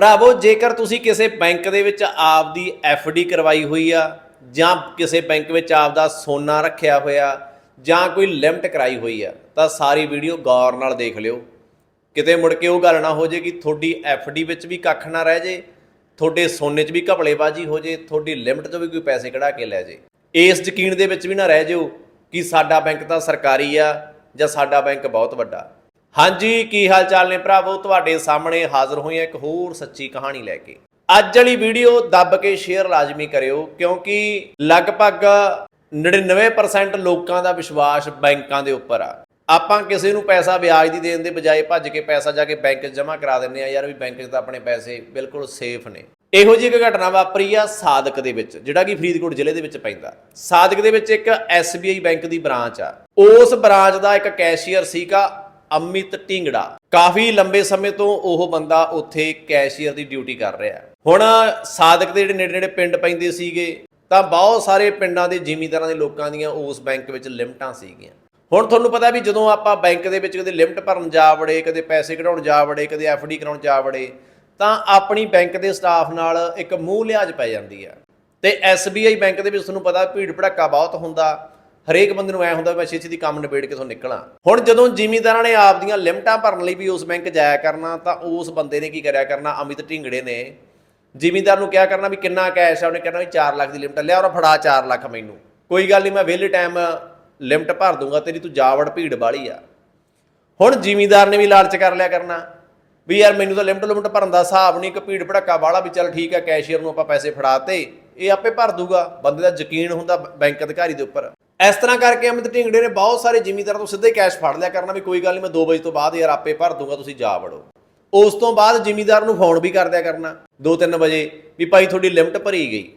ਭਰਾਵੋ, ਜੇਕਰ ਤੁਸੀਂ ਕਿਸੇ ਬੈਂਕ ਦੇ ਵਿੱਚ ਆਪਦੀ ਡੀ ਕਰਵਾਈ ਹੋਈ ਆ, ਜਾਂ ਕਿਸੇ ਬੈਂਕ ਵਿੱਚ ਆਪਦਾ ਸੋਨਾ ਰੱਖਿਆ ਹੋਇਆ, ਜਾਂ ਕੋਈ ਲਿਮਟ ਕਰਾਈ ਹੋਈ ਆ, ਤਾਂ ਸਾਰੀ ਵੀਡੀਓ ਗੌਰ ਨਾਲ ਦੇਖ ਲਿਓ। ਕਿਤੇ ਮੁੜ ਕੇ ਉਹ ਗੱਲ ਨਾ ਹੋ ਜੇ ਕਿ ਤੁਹਾਡੀ ਡੀ ਵਿੱਚ ਵੀ ਕੱਖ ਨਾ ਰਹਿ ਜੇ, ਤੁਹਾਡੇ ਸੋਨੇ 'ਚ ਵੀ ਘਪਲੇਬਾਜ਼ੀ ਹੋ ਜੇ, ਤੁਹਾਡੀ ਲਿਮਟ 'ਚੋਂ ਵੀ ਕੋਈ ਪੈਸੇ ਕਢਾ ਕੇ ਲੈ ਜੇ। ਇਸ ਯਕੀਨ ਦੇ ਵਿੱਚ ਵੀ ਨਾ ਰਹਿ ਜਿਓ ਕਿ ਸਾਡਾ ਬੈਂਕ ਤਾਂ ਸਰਕਾਰੀ ਆ, ਜਾਂ ਸਾਡਾ ਬੈਂਕ ਬਹੁਤ ਵੱਡਾ। ਹਾਂਜੀ, ਕੀ ਹਾਲ ਚਾਲ ਨੇ ਭਰਾਵੋ? ਤੁਹਾਡੇ ਸਾਹਮਣੇ ਹਾਜ਼ਰ ਹੋਏ ਹਾਂ ਇੱਕ ਹੋਰ ਸੱਚੀ ਕਹਾਣੀ ਲੈ ਕੇ। ਅੱਜ ਵਾਲੀ ਵੀਡੀਓ ਦੱਬ ਕੇ ਸ਼ੇਅਰ ਲਾਜ਼ਮੀ ਕਰਿਓ, ਕਿਉਂਕਿ ਲਗਭਗ 99% ਲੋਕਾਂ ਦਾ ਵਿਸ਼ਵਾਸ ਬੈਂਕਾਂ ਦੇ ਉੱਪਰ ਆ। ਆਪਾਂ ਕਿਸੇ ਨੂੰ ਪੈਸਾ ਵਿਆਜ ਦੀ ਦੇਣ ਦੇ ਬਜਾਏ ਭੱਜ ਕੇ ਪੈਸਾ ਜਾ ਕੇ ਬੈਂਕ 'ਚ ਜਮ੍ਹਾਂ ਕਰਾ ਦਿੰਨੇ ਆ ਯਾਰ ਵੀ ਬੈਂਕ 'ਚ ਤਾਂ ਆਪਣੇ ਪੈਸੇ ਬਿਲਕੁਲ ਸੇਫ ਨੇ। ਇਹੋ ਜਿਹੀ ਇੱਕ ਘਟਨਾ ਵਾਪਰੀ ਆ ਸਾਦਕ ਦੇ ਵਿੱਚ, ਜਿਹੜਾ ਕਿ ਫਰੀਦਕੋਟ ਜ਼ਿਲ੍ਹੇ ਦੇ ਵਿੱਚ ਪੈਂਦਾ। ਸਾਦਕ ਦੇ ਵਿੱਚ ਇੱਕ SBI ਬੈਂਕ ਦੀ ਬ੍ਰਾਂਚ ਆ। ਉਸ ਬ੍ਰਾਂਚ ਦਾ ਇੱਕ ਕੈਸ਼ੀਅਰ ਸੀਗਾ ਅਮਿਤ ਢਿੰਗੜਾ। ਕਾਫੀ ਲੰਬੇ ਸਮੇਂ ਤੋਂ ਉਹ ਬੰਦਾ ਉੱਥੇ ਕੈਸ਼ੀਅਰ ਦੀ ਡਿਊਟੀ ਕਰ ਰਿਹਾ ਹੁਣ ਸਾਦਕ ਦੇ ਜਿਹੜੇ ਨੇੜੇ ਨੇੜੇ ਪਿੰਡ ਪੈਂਦੇ ਸੀਗੇ, ਤਾਂ ਬਹੁਤ ਸਾਰੇ ਪਿੰਡਾਂ ਦੇ ਜ਼ਿਮੀਂਦਾਰਾਂ ਦੇ ਲੋਕਾਂ ਦੀਆਂ ਉਸ ਬੈਂਕ ਵਿੱਚ ਲਿਮਟਾਂ ਸੀਗੀਆਂ। ਹੁਣ ਤੁਹਾਨੂੰ ਪਤਾ ਵੀ ਜਦੋਂ ਆਪਾਂ ਬੈਂਕ ਦੇ ਵਿੱਚ ਕਦੇ ਲਿਮਟ ਭਰਨ ਜਾ ਵੜੇ, ਕਦੇ ਪੈਸੇ ਕਢਾਉਣ ਜਾ ਵੜੇ, ਕਦੇ ਡੀ ਕਰਾਉਣ ਜਾ ਵੜੇ, ਤਾਂ ਆਪਣੀ ਬੈਂਕ ਦੇ ਸਟਾਫ ਨਾਲ ਇੱਕ ਮੂੰਹ ਲਿਆਜ ਪੈ ਜਾਂਦੀ ਆ ਤੇ SBI ਬੈਂਕ ਦੇ ਵਿੱਚ ਤੁਹਾਨੂੰ ਪਤਾ ਭੀੜ ਭੜੱਕਾ ਬਹੁਤ ਹੁੰਦਾ। ਹਰੇਕ ਬੰਦੇ ਨੂੰ ਐ ਹੁੰਦਾ ਵੀ ਮੈਂ ਛੇਤੀ ਦੀ ਕੰਮ ਨਿਬੇੜ ਕੇ ਤੋਂ ਨਿਕਲਾਂ। ਹੁਣ ਜਦੋਂ ਜ਼ਿਮੀਂਦਾਰਾਂ ਨੇ ਆਪਦੀਆਂ ਲਿਮਟਾਂ ਭਰਨ ਲਈ ਵੀ ਉਸ ਬੈਂਕ ਜਾਇਆ ਕਰਨਾ, ਤਾਂ ਉਸ ਬੰਦੇ ਨੇ ਕੀ ਕਰਿਆ ਕਰਨਾ? ਅਮਿਤ ਢਿੰਗੜੇ ਨੇ ਜ਼ਿਮੀਂਦਾਰ ਨੂੰ ਕਿਹਾ ਕਰਨਾ ਵੀ ਕਿੰਨਾ ਕੈਸ਼ ਆ, ਉਹਨੇ ਕਹਿਣਾ ਵੀ 4 ਲੱਖ ਦੀ ਲਿਮਟ ਲਿਆ ਔਰ ਫੜਾ 4 ਲੱਖ ਮੈਨੂੰ। ਕੋਈ ਗੱਲ ਨਹੀਂ, ਮੈਂ ਵਿਹਲੇ ਟਾਈਮ ਲਿਮਟ ਭਰ ਦੂੰਗਾ, ਤੇਰੀ ਤੂੰ ਜਾਵੜ ਭੀੜ ਵਾਲੀ ਆ। ਹੁਣ ਜ਼ਿਮੀਂਦਾਰ ਨੇ ਵੀ ਲਾਲਚ ਕਰ ਲਿਆ ਕਰਨਾ ਵੀ ਯਾਰ ਮੈਨੂੰ ਤਾਂ ਲਿਮਟ ਲਿਮਟ ਭਰਨ ਦਾ ਹਿਸਾਬ ਨਹੀਂ, ਇੱਕ ਭੀੜ ਭੜੱਕਾ ਵਾਲਾ ਵੀ ਚੱਲ ਠੀਕ ਆ ਕੈਸ਼ੀਅਰ ਨੂੰ ਆਪਾਂ ਪੈਸੇ ਫੜਾਤੇ, ਇਹ ਆਪੇ ਭਰ ਦੂਗਾ। ਬੰਦੇ ਦਾ ਯਕੀਨ ਹੁੰਦਾ ਬੈਂਕ ਅਧਿਕਾਰੀ ਦੇ ਉੱਪਰ। ਇਸ ਤਰ੍ਹਾਂ ਕਰਕੇ ਅਮਿਤ ਢਿੰਗੜੇ ਨੇ ਬਹੁਤ ਸਾਰੇ ਜ਼ਿਮੀਂਦਾਰਾਂ ਤੋਂ ਸਿੱਧੇ ਕੈਸ਼ ਫੜ ਲਿਆ ਕਰਨਾ ਵੀ ਕੋਈ ਗੱਲ ਨਹੀਂ, ਮੈਂ 2 ਵਜੇ ਤੋਂ ਬਾਅਦ ਯਾਰ ਆਪੇ ਭਰ ਦੂੰਗਾ, ਤੁਸੀਂ ਜਾ ਵੜੋ। ਉਸ ਤੋਂ ਬਾਅਦ ਜ਼ਿਮੀਂਦਾਰ ਨੂੰ ਫੋਨ ਵੀ ਕਰ ਦਿਆ ਕਰਨਾ 2-3 ਵਜੇ, ਵੀ ਭਾਈ ਤੁਹਾਡੀ ਲਿਮਟ ਭਰੀ ਗਈ।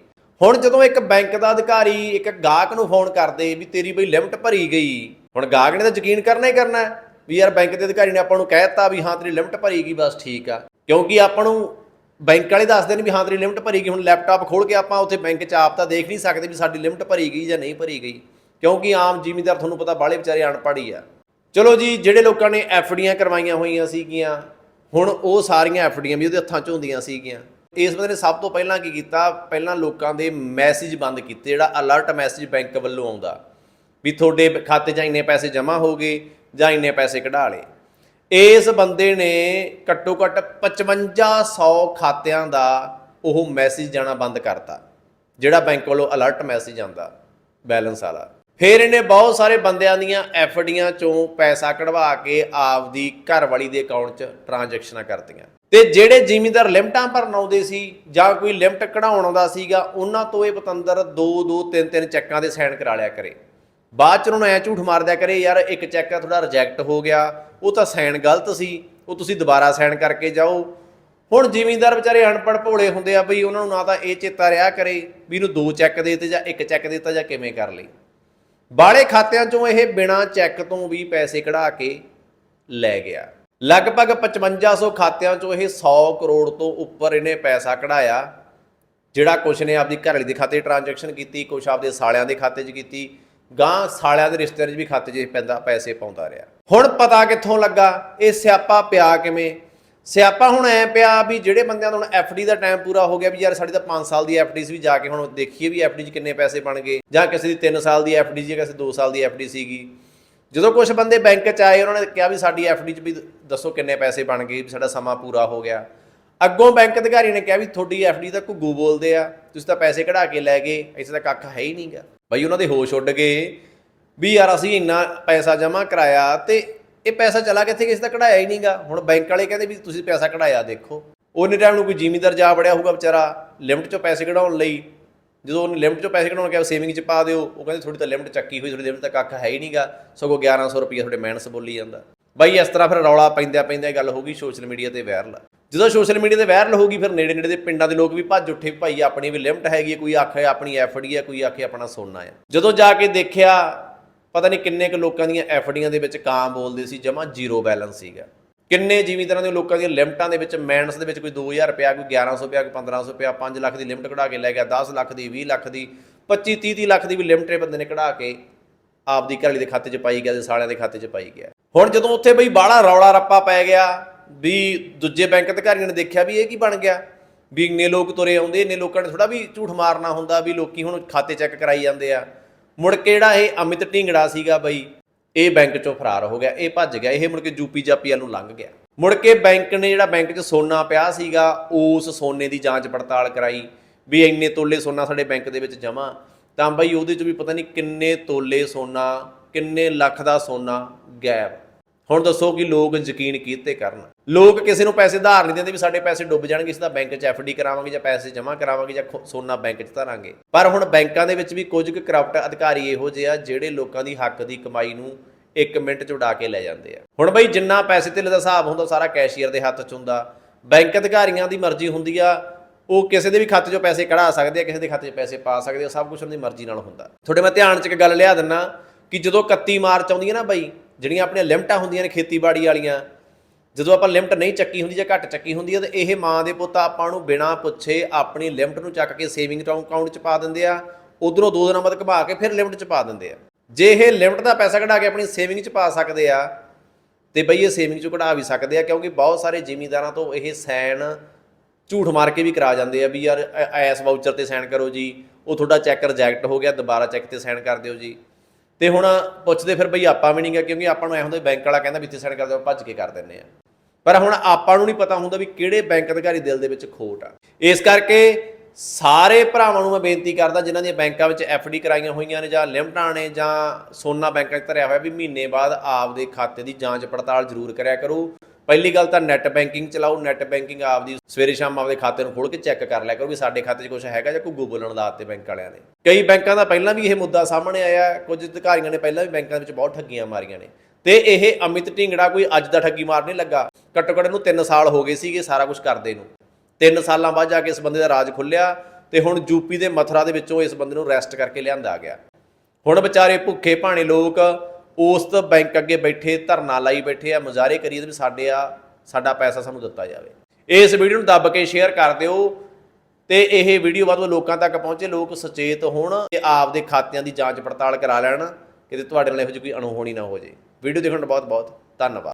ਹੁਣ ਜਦੋਂ ਇੱਕ ਬੈਂਕ ਦਾ ਅਧਿਕਾਰੀ, ਇੱਕ ਗਾਹਕ ਨੂੰ ਫੋਨ ਕਰਦੇ ਵੀ ਤੇਰੀ ਬਈ ਲਿਮਟ ਭਰੀ ਗਈ, ਹੁਣ ਗਾਹਕ ਨੇ ਤਾਂ ਯਕੀਨ ਕਰਨਾ ਹੀ ਕਰਨਾ ਵੀ ਯਾਰ ਬੈਂਕ ਦੇ ਅਧਿਕਾਰੀ ਨੇ ਆਪਾਂ ਨੂੰ ਕਹਿਤਾ ਵੀ ਹਾਂ, ਤੇਰੀ ਲਿਮਟ ਭਰੀ ਗਈ, ਬਸ ਠੀਕ ਆ। ਕਿਉਂਕਿ ਆਪਾਂ ਨੂੰ ਬੈਂਕ ਵਾਲੇ ਦੱਸਦੇ ਨੇ ਵੀ ਹਾਂ, ਤੇਰੀ ਲਿਮਟ ਭਰੀ ਗਈ, ਹੁਣ ਲੈਪਟਾਪ ਖੋਲ ਕੇ ਆਪਾਂ ਉੱਥੇ ਬੈਂਕ 'ਚ ਆਪ ਤਾਂ ਦੇਖ ਨਹੀਂ ਸਕਦੇ ਵੀ ਸਾਡੀ ਲਿਮਟ ਭਰੀ ਗਈ ਜਾਂ ਨਹੀਂ ਭਰੀ ਗਈ। ਕਿਉਂਕਿ ਆਮ ਜ਼ਿਮੀਂਦਾਰ ਤੁਹਾਨੂੰ ਪਤਾ ਬਾਲੇ ਵਿਚਾਰੇ ਅਨਪੜ੍ਹ ਹੀ ਆ। ਚਲੋ ਜੀ, ਜਿਹੜੇ ਲੋਕਾਂ ਨੇ ਐਫਡੀਆਂ ਕਰਵਾਈਆਂ ਹੋਈਆਂ ਸੀਗੀਆਂ, ਹੁਣ ਉਹ ਸਾਰੀਆਂ ਐਫਡੀਆਂ ਵੀ ਉਹਦੇ ਹੱਥਾਂ 'ਚ ਹੁੰਦੀਆਂ ਸੀਗੀਆਂ। ਇਸ ਬੰਦੇ ਨੇ ਸਭ ਤੋਂ ਪਹਿਲਾਂ ਕੀ ਕੀਤਾ? ਪਹਿਲਾਂ ਲੋਕਾਂ ਦੇ ਮੈਸੇਜ ਬੰਦ ਕੀਤੇ, ਜਿਹੜਾ ਅਲਰਟ ਮੈਸੇਜ ਬੈਂਕ ਵੱਲੋਂ ਆਉਂਦਾ, ਵੀ ਤੁਹਾਡੇ ਖਾਤੇ 'ਚ ਇੰਨੇ ਪੈਸੇ ਜਮ੍ਹਾਂ ਹੋ ਗਏ ਜਾਂ ਇੰਨੇ ਪੈਸੇ ਕਢਾ ਲਏ। ਇਸ ਬੰਦੇ ਨੇ ਘੱਟੋ ਘੱਟ 5500 ਖਾਤਿਆਂ ਦਾ ਉਹ ਮੈਸੇਜ ਜਾਣਾ ਬੰਦ ਕਰਤਾ, ਜਿਹੜਾ ਬੈਂਕ ਵੱਲੋਂ ਅਲਰਟ ਮੈਸੇਜ ਆਉਂਦਾ, ਬੈਲੈਂਸ ਵਾਲਾ। ਫਿਰ ਇਹਨੇ ਬਹੁਤ ਸਾਰੇ ਬੰਦਿਆਂ ਦੀਆਂ ਐਫਡੀਆਂ ਚੋਂ ਪੈਸਾ ਕਢਵਾ ਕੇ ਆਪਦੀ ਘਰ ਵਾਲੀ ਦੇ ਅਕਾਊਂਟ 'ਚ ਟ੍ਰਾਂਜੈਕਸ਼ਨਾਂ ਕਰਤੀਆਂ। ਤੇ ਜਿਹੜੇ ਜ਼ਿਮੀਂਦਾਰ ਲਿਮਟਾਂ ਭਰਨ ਆਉਂਦੇ ਸੀ ਜਾਂ ਕੋਈ ਲਿਮਟ ਕਢਾਉਣ ਆਉਂਦਾ ਸੀਗਾ, ਉਹਨਾਂ ਤੋਂ ਇਹ ਪਤੰਦਰ 2 2 3 3 ਚੈੱਕਾਂ ਦੇ ਸਾਈਨ ਕਰਾ ਲਿਆ ਕਰੇ। ਬਾਅਦ ਚ ਉਹਨਾਂ ਨੂੰ ਐ ਝੂਠ ਮਾਰ ਦਿਆ ਕਰੇ, ਯਾਰ, ਇੱਕ ਚੈੱਕ ਤੁਹਾਡਾ ਰਿਜੈਕਟ ਹੋ ਗਿਆ। ਉਹ ਤਾਂ ਸਾਈਨ ਗਲਤ ਸੀ। ਉਹ ਤੁਸੀਂ ਦੁਬਾਰਾ ਸਾਈਨ ਕਰਕੇ ਜਾਓ। ਹੁਣ ਜ਼ਿਮੀਂਦਾਰ ਵਿਚਾਰੇ ਅਨਪੜ੍ਹ ਭੋਲੇ ਹੁੰਦੇ ਆ ਬਈ, ਉਹਨਾਂ ਨੂੰ ਨਾ ਤਾਂ ਇਹ ਚੇਤਾ ਰਿਹਾ ਕਰੇ ਵੀ ਇਹਨੂੰ ਦੋ ਚੈੱਕ ਦੇ ਦੇਤੇ ਜਾਂ ਇੱਕ ਚੈੱਕ ਦਿੱਤਾ ਜਾਂ ਕਿਵੇਂ ਕਰ ਲਈ ਬਾਲੇ ਖਾਤਿਆਂ ਚੋਂ ਇਹ ਬਿਨਾਂ ਚੈੱਕ ਤੋਂ ਵੀ ਪੈਸੇ ਕਢਾ ਕੇ ਲੈ ਗਿਆ। ਲਗਭਗ 5500 ਖਾਤਿਆਂ ਚੋਂ ਇਹ 100 ਕਰੋੜ ਤੋਂ ਉੱਪਰ ਇਹਨੇ ਪੈਸਾ ਕਢਾਇਆ, ਜਿਹੜਾ ਕੁਛ ਨੇ ਆਪਦੀ ਘਰਵਾਲੀ ਦੇ ਖਾਤੇ 'ਚ ਟ੍ਰਾਂਜੈਕਸ਼ਨ ਕੀਤੀ, ਕੁਛ ਆਪਦੇ ਸਾਲਿਆਂ ਦੇ ਖਾਤੇ 'ਚ ਕੀਤੀ ਗਾਂ ਸਾਲਿਆਂ ਦੇ ਰਿਸ਼ਤੇਦਾਰ 'ਚ ਵੀ ਖਾਤੇ 'ਚ ਪੈਂਦਾ, ਪੈਸੇ ਪਾਉਂਦਾ ਰਿਹਾ। ਹੁਣ ਪਤਾ ਕਿੱਥੋਂ ਲੱਗਾ, ਇਹ ਸਿਆਪਾ ਪਿਆ ਕਿਵੇਂ? ਸਿਆਪਾ ਹੁਣ ਐ ਪਿਆ ਵੀ ਜਿਹੜੇ ਬੰਦਿਆਂ ਦਾ ਹੁਣ ਐਫਡੀ ਦਾ ਟਾਈਮ ਪੂਰਾ ਹੋ ਗਿਆ ਵੀ ਯਾਰ ਸਾਡੀ ਤਾਂ 5 ਸਾਲ ਦੀ ਐਫਡੀ ਸੀ ਵੀ ਜਾ ਕੇ ਹੁਣ ਦੇਖੀਏ ਵੀ ਐਫਡੀ 'ਚ ਕਿੰਨੇ ਪੈਸੇ ਬਣ ਗਏ ਜਾਂ ਕਿਸੇ ਦੀ 3 ਸਾਲ ਦੀ ਐਫਡੀ ਸੀ ਕਿਸੇ 2 ਸਾਲ ਦੀ ਐਫਡੀ ਸੀਗੀ। ਜਦੋਂ ਕੁਝ ਬੰਦੇ ਬੈਂਕ 'ਚ ਆਏ, ਉਹਨਾਂ ਨੇ ਕਿਹਾ ਵੀ ਸਾਡੀ ਐਫਡੀ 'ਚ ਵੀ ਦੱਸੋ ਕਿੰਨੇ ਪੈਸੇ ਬਣ ਗਏ ਵੀ ਸਾਡਾ ਸਮਾਂ ਪੂਰਾ ਹੋ ਗਿਆ। ਅੱਗੋਂ ਬੈਂਕ ਅਧਿਕਾਰੀ ਨੇ ਕਿਹਾ ਵੀ ਤੁਹਾਡੀ ਐਫਡੀ ਦਾ ਘੁੱਗੂ ਬੋਲਦੇ ਆ, ਤੁਸੀਂ ਤਾਂ ਪੈਸੇ ਕਢਾ ਕੇ ਲੈ ਗਏ ਇਸੇ ਦਾ ਕੱਖ ਹੈ ਹੀ ਨਹੀਂਗਾ ਬਈ ਉਹਨਾਂ ਦੇ ਹੋਸ਼ ਉੱਡ ਗਏ ਵੀ ਯਾਰ ਅਸੀਂ ਇੰਨਾ ਪੈਸਾ ਜਮ੍ਹਾਂ ਕਰਾਇਆ ਤੇ ਇਹ ਪੈਸਾ ਚਲਾ ਕਿੱਥੇ ਕਿਸੇ ਦਾ ਕਢਾਇਆ ਹੀ ਨਹੀਂਗਾ। ਹੁਣ ਬੈਂਕ ਵਾਲੇ ਕਹਿੰਦੇ ਵੀ ਤੁਸੀਂ ਪੈਸਾ ਕਢਾਇਆ ਦੇਖੋ। ਉਹਨੇ ਟਾਈਮ ਨੂੰ ਕੋਈ ਜ਼ਿਮੀਂਦਾਰ ਜਾ ਵੜਿਆ ਹੋਊਗਾ ਵਿਚਾਰਾ ਲਿਮਟ 'ਚੋਂ ਪੈਸੇ ਕਢਾਉਣ ਲਈ। ਜਦੋਂ ਉਹਨੇ ਲਿਮਟ 'ਚੋਂ ਪੈਸੇ ਕਢਾਉਣ ਗਿਆ ਸੇਵਿੰਗ 'ਚ ਪਾ ਦਿਓ। ਉਹ ਕਹਿੰਦੇ ਥੋੜੀ ਤਾਂ ਲਿਮਟ ਚੱਕੀ ਹੋਈ ਥੋੜੀ ਲਿਮਟ ਤਾਂ ਕੱਖ ਹੈ ਹੀ ਨਹੀਂਗਾ। ਸਗੋਂ 1100 ਰੁਪਏ ਤੁਹਾਡੇ ਮਾਈਨਸ ਬੋਲੀ ਜਾਂਦਾ। ਬਾਈ ਇਸ ਤਰ੍ਹਾਂ ਫਿਰ ਰੌਲਾ ਪੈਂਦਾ ਪੈਂਦਿਆਂ ਗੱਲ ਹੋ ਗਈ ਸੋਸ਼ਲ ਮੀਡੀਆ ਤੇ ਵਾਇਰਲ ਜਦੋਂ ਸੋਸ਼ਲ ਮੀਡੀਆ ਤੇ ਵਾਇਰਲ ਹੋ ਗਈ ਫਿਰ ਨੇੜੇ ਨੇੜੇ ਦੇ ਪਿੰਡਾਂ ਦੇ ਲੋਕ ਵੀ ਭੱਜ ਉੱਠੇ ਭਾਈ ਆਪਣੀ ਵੀ ਲਿਮਟ ਹੈਗੀ ਹੈ, ਕੋਈ ਆਖੇ ਆਪਣੀ ਐਫਡੀ ਹੈ ਕੋਈ ਆਖੇ ਆਪਣਾ ਸੋਨਾ ਹੈ ਜਦੋਂ ਜਾ ਕੇ ਦੇਖਿਆ ਪਤਾ ਨਹੀਂ ਕਿੰਨੇ ਕੁ ਲੋਕਾਂ ਦੀਆਂ ਐਫਡੀਆਂ ਦੇ ਵਿੱਚ ਕਾਂ ਬੋਲਦੇ ਸੀ, ਜਮਾ ਜ਼ੀਰੋ ਬੈਲੈਂਸ ਸੀਗਾ। ਕਿੰਨੇ ਜਿਵੇਂ ਤਰ੍ਹਾਂ ਦੇ ਲੋਕਾਂ ਦੀਆਂ ਲਿਮਟਾਂ ਦੇ ਵਿੱਚ, ਮੈਂਡਸ ਦੇ ਵਿੱਚ ਕੋਈ 2000 ਰੁਪਿਆ ਕੋਈ 1100 ਰੁਪਿਆ ਕੋਈ 1500 ਰੁਪਿਆ 5 ਲੱਖ ਦੀ ਲਿਮਟ ਕਢਾ ਕੇ ਲੈ ਗਿਆ 10 ਲੱਖ ਦੀ 20 ਲੱਖ ਦੀ 25 30 30 ਲੱਖ ਦੀ ਵੀ ਲਿਮਟ ਇਹ ਬੰਦੇ ਨੇ ਕਢਾ ਕੇ ਆਪਦੀ ਘਰਵਾਲੀ ਦੇ ਖਾਤੇ 'ਚ ਪਾਈ ਗਿਆ ਤੇ ਸਾਲਿਆਂ ਦੇ ਖਾਤੇ 'ਚ ਪਾਈ ਗਿਆ। ਹੁਣ ਜਦੋਂ ਉੱਥੇ ਬਈ ਬਾਹਲਾ ਰੌਲਾ ਰੱਪਾ ਪੈ ਗਿਆ, ਵੀ ਦੂਜੇ ਬੈਂਕ ਅਧਿਕਾਰੀਆਂ ਨੇ ਦੇਖਿਆ ਵੀ ਇਹ ਕੀ ਬਣ ਗਿਆ, ਵੀ ਇੰਨੇ ਲੋਕ ਤੁਰੇ ਆਉਂਦੇ, ਇੰਨੇ ਲੋਕਾਂ ਨੇ ਥੋੜਾ ਵੀ ਝੂਠ ਮਾਰਨਾ ਹੁੰਦਾ, ਵੀ ਲੋਕੀ ਹੁਣ ਖਾਤੇ ਚੈੱਕ ਕਰਾਈ ਜਾਂਦੇ ਆ। ਮੁੜ ਕੇ ਜਿਹੜਾ ਇਹ ਅਮਿਤ ਢਿੰਗੜਾ ਸੀਗਾ ਬਈ, ਇਹ ਬੈਂਕ ਚੋਂ ਫਰਾਰ ਹੋ ਗਿਆ, ਇਹ ਭੱਜ ਗਿਆ, ਇਹ ਮੁੜ ਕੇ ਯੂਪੀ ਜਾਪੀਆ ਨੂੰ ਲੰਘ ਗਿਆ। ਮੁੜ ਕੇ ਬੈਂਕ ਨੇ ਜਿਹੜਾ ਬੈਂਕ 'ਚ ਸੋਨਾ ਪਿਆ ਸੀਗਾ, ਉਸ ਸੋਨੇ ਦੀ ਜਾਂਚ ਪੜਤਾਲ ਕਰਾਈ, ਵੀ ਇੰਨੇ ਤੋਲੇ ਸੋਨਾ ਸਾਡੇ ਬੈਂਕ ਦੇ ਵਿੱਚ ਜਮਾ ਤਾਂ ਬਈ ਉਹਦੇ 'ਚ ਵੀ ਪਤਾ ਨਹੀਂ ਕਿੰਨੇ ਤੋਲੇ ਸੋਨਾ, ਕਿੰਨੇ ਲੱਖ ਦਾ ਸੋਨਾ ਗਾਇਬ। ਹੁਣ ਦੱਸੋ ਕਿ ਲੋਕ ਯਕੀਨ ਕੀਤੇ ਕਰਨ? ਲੋਕ ਕਿਸੇ ਨੂੰ ਪੈਸੇ ਉਧਾਰ ਨਹੀਂ ਦਿੰਦੇ ਵੀ ਸਾਡੇ ਪੈਸੇ ਡੁੱਬ ਜਾਣਗੇ ਇਸ ਦਾ ਬੈਂਕ 'ਚ ਡੀ ਕਰਾਵਾਂਗੇ ਜਾਂ ਪੈਸੇ ਜਮ੍ਹਾਂ ਕਰਾਵਾਂਗੇ ਜਾਂ ਖੋ- ਸੋਨਾ ਬੈਂਕ 'ਚ ਧਰਾਂਗੇ। ਪਰ ਹੁਣ ਬੈਂਕਾਂ ਦੇ ਵਿੱਚ ਵੀ ਕੁਝ ਕੁ ਕਰਪਟ ਅਧਿਕਾਰੀ ਇਹੋ ਜਿਹੇ ਆ ਜਿਹੜੇ ਲੋਕਾਂ ਦੀ ਹੱਕ ਦੀ ਕਮਾਈ ਨੂੰ 1 ਮਿੰਟ 'ਚ ਉਡਾ ਕੇ ਲੈ ਜਾਂਦੇ ਆ। ਹੁਣ ਬਈ ਜਿੰਨਾ ਪੈਸੇ ਧੇਲੇ ਦਾ ਹਿਸਾਬ ਹੁੰਦਾ ਸਾਰਾ ਕੈਸ਼ੀਅਰ ਦੇ ਹੱਥ 'ਚ ਹੁੰਦਾ। ਬੈਂਕ ਅਧਿਕਾਰੀਆਂ ਦੀ ਮਰਜ਼ੀ ਹੁੰਦੀ ਆ, ਉਹ ਕਿਸੇ ਦੇ ਵੀ ਖਾਤੇ 'ਚੋਂ ਪੈਸੇ ਕਢਾ ਸਕਦੇ ਆ, ਕਿਸੇ ਦੇ ਖਾਤੇ 'ਚ ਪੈਸੇ ਪਾ ਸਕਦੇ ਆ ਸਭ ਕੁਝ ਉਹਨਾਂ ਦੀ ਮਰਜ਼ੀ ਨਾਲ ਹੁੰਦਾ। ਤੁਹਾਡੇ ਮੈਂ ਧਿਆਨ 'ਚ ਇੱਕ ਗੱਲ ਲਿਆ ਦਿੰਨਾ ਕਿ ਜਦੋਂ 31 ਮਾਰਚ ਆਉਂਦੀ ਹੈ ਨਾ ਬਈ, ਜਿਹੜੀਆਂ ਆਪਣੀਆਂ ਲਿਮਟਾਂ ਹੁੰਦੀਆਂ ਨੇ ਖੇਤੀਬਾੜੀ ਵਾਲੀਆਂ ਜਦੋਂ ਆਪਾਂ ਲਿਮਟ ਨਹੀਂ ਚੱਕੀ ਹੁੰਦੀ ਜਾਂ ਘੱਟ ਚੱਕੀ ਹੁੰਦੀ ਹੈ ਤਾਂ ਇਹ ਮਾਂ ਦੇ ਪੁੱਤ ਆਪਾਂ ਨੂੰ ਬਿਨਾਂ ਪੁੱਛੇ ਆਪਣੀ ਲਿਮਟ ਨੂੰ ਚੱਕ ਕੇ ਸੇਵਿੰਗ ਅਕਾਊਂਟ 'ਚ ਪਾ ਦਿੰਦੇ ਆ, ਉਧਰੋਂ ਦੋ ਦਿਨਾਂ ਬਾਅਦ ਘਬਾ ਕੇ ਫਿਰ ਲਿਮਟ 'ਚ ਪਾ ਦਿੰਦੇ ਆ। ਜੇ ਇਹ ਲਿਮਟ ਦਾ ਪੈਸਾ ਕਢਾ ਕੇ ਆਪਣੀ ਸੇਵਿੰਗ 'ਚ ਪਾ ਸਕਦੇ ਆ, ਤੇ ਬਈ ਇਹ ਸੇਵਿੰਗ 'ਚ ਕਢਾ ਵੀ ਸਕਦੇ ਆ, ਕਿਉਂਕਿ ਬਹੁਤ ਸਾਰੇ ਜ਼ਿਮੀਂਦਾਰਾਂ ਤੋਂ ਇਹ ਸੈਨ ਝੂਠ ਮਾਰ ਕੇ ਵੀ ਕਰਾ ਜਾਂਦੇ ਆ ਵੀ ਯਾਰ ਐਸ ਵਾਊਚਰ ਤੇ ਸਾਈਨ ਕਰੋ ਜੀ, ਉਹ ਤੁਹਾਡਾ ਚੈੱਕ ਰਿਜੈਕਟ ਹੋ ਗਿਆ, ਦੁਬਾਰਾ ਚੈੱਕ ਤੇ ਸਾਈਨ ਕਰ ਦਿਓ ਜੀ। ਤੇ ਹੁਣ ਪੁੱਛਦੇ ਫਿਰ ਬਈ ਆਪਾਂ ਵੀ ਨਹੀਂ ਨਹੀਂਗਾ ਕਿਉਂਕਿ ਆਪਾਂ ਨੂੰ ਐ ਹੁੰਦਾ ਬੈਂਕ ਵਾਲਾ ਕਹਿੰਦਾ ਵੀ ਇੱਥੇ ਸਾਈਨ ਕਰ ਦਿਓ ਭੱਜ ਕੇ ਕਰ ਦਿੰਦੇ ਆ। ਪਰ ਹੁਣ ਆਪਾਂ ਨੂੰ ਨਹੀਂ ਪਤਾ ਹੁੰਦਾ ਵੀ ਕਿਹੜੇ ਬੈਂਕ ਅਧਿਕਾਰੀ ਦਿਲ ਦੇ ਵਿੱਚ ਖੋਟ ਆ। ਇਸ ਕਰਕੇ ਸਾਰੇ ਭਰਾਵਾਂ ਨੂੰ ਮੈਂ ਬੇਨਤੀ ਕਰਦਾ, ਜਿਨ੍ਹਾਂ ਦੀਆਂ ਬੈਂਕਾਂ ਵਿੱਚ ਡੀ ਕਰਾਈਆਂ ਹੋਈਆਂ ਨੇ ਜਾਂ ਲਿਮਟਾਂ ਨੇ ਜਾਂ ਸੋਨਾ ਬੈਂਕਾਂ 'ਚ ਧਰਿਆ ਹੋਇਆ ਵੀ ਮਹੀਨੇ ਬਾਅਦ ਆਪਦੇ ਖਾਤੇ ਦੀ ਜਾਂਚ ਪੜਤਾਲ ਜ਼ਰੂਰ ਕਰਿਆ ਕਰੋ। ਪਹਿਲੀ ਗੱਲ ਤਾਂ ਨੈਟ ਬੈਂਕਿੰਗ ਚਲਾਓ, ਨੈਟ ਬੈਂਕਿੰਗ ਆਪਦੀ ਸਵੇਰੇ ਸ਼ਾਮ ਆਪਦੇ ਖਾਤੇ ਨੂੰ ਖੋਲ ਕੇ ਚੈੱਕ ਕਰ ਲਿਆ ਕਰੋ ਵੀ ਸਾਡੇ ਖਾਤੇ 'ਚ ਕੁਝ ਹੈਗਾ ਜਾਂ ਘੁੱਗੂ ਬੋਲਣ ਦਾ ਆਤੇ ਬੈਂਕ ਵਾਲਿਆਂ ਨੇ। ਕਈ ਬੈਂਕਾਂ ਦਾ ਪਹਿਲਾਂ ਵੀ ਇਹ ਮੁੱਦਾ ਸਾਹਮਣੇ ਆਇਆ, ਕੁਝ ਅਧਿਕਾਰੀਆਂ ਨੇ ਪਹਿਲਾਂ ਵੀ ਬੈਂਕਾਂ ਵਿੱਚ ਬਹੁਤ ਠੱਗੀਆਂ ਮਾਰੀਆਂ ਨੇ। ਤੇ ਇਹ ਅਮਿਤ ਢਿੰਗੜਾ ਕੋਈ ਅੱਜ ਦਾ ਠੱਗੀ ਮਾਰ ਨਹੀਂ ਲੱਗਾ। ਘੱਟੋ ਘੱਟ ਨੂੰ 3 ਸਾਲ ਹੋ ਗਏ ਸੀਗੇ ਸਾਰਾ ਕੁਝ ਕਰਦੇ ਨੂੰ। 3 ਸਾਲਾਂ ਬਾਅਦ ਜਾ ਕੇ ਇਸ ਬੰਦੇ ਦਾ ਰਾਜ ਖੁੱਲਿਆ ਤੇ ਹੁਣ ਯੂਪੀ ਦੇ ਮਥੁਰਾ ਦੇ ਵਿੱਚੋਂ ਇਸ ਬੰਦੇ ਨੂੰ ਅਰੈਸਟ ਕਰਕੇ ਲਿਆਂਦਾ ਗਿਆ। ਹੁਣ ਵਿਚਾਰੇ ਭੁੱਖੇ ਭਾਣੇ ਲੋਕ ਉਸ ਬੈਂਕ ਅੱਗੇ ਬੈਠੇ, ਧਰਨਾ ਲਾਈ ਬੈਠੇ ਆ, ਮੁਜ਼ਾਹਰੇ ਕਰੀ ਜਾਂਦੇ ਸਾਡੇ ਆ, ਸਾਡਾ ਪੈਸਾ ਸਾਨੂੰ ਦਿੱਤਾ ਜਾਵੇ। ਇਸ ਵੀਡੀਓ ਨੂੰ ਦੱਬ ਕੇ ਸ਼ੇਅਰ ਕਰ ਦਿਓ ਤੇ ਇਹ ਵੀਡੀਓ ਵੱਧ ਤੋਂ ਲੋਕਾਂ ਤੱਕ ਪਹੁੰਚੇ, ਲੋਕ ਸੁਚੇਤ ਹੋਣ ਤੇ ਆਪਦੇ ਖਾਤਿਆਂ ਦੀ ਜਾਂਚ ਪੜਤਾਲ ਕਰਾ ਲੈਣ, ਕਿਤੇ ਤੁਹਾਡੇ ਨਾਲ ਇਹੋ ਜਿਹੀ ਕੋਈ ਅਣਹੋਣੀ ਨਾ ਹੋ ਜੇ ਵੀਡੀਓ ਦੇਖਣ ਦਾ ਬਹੁਤ ਬਹੁਤ ਧੰਨਵਾਦ।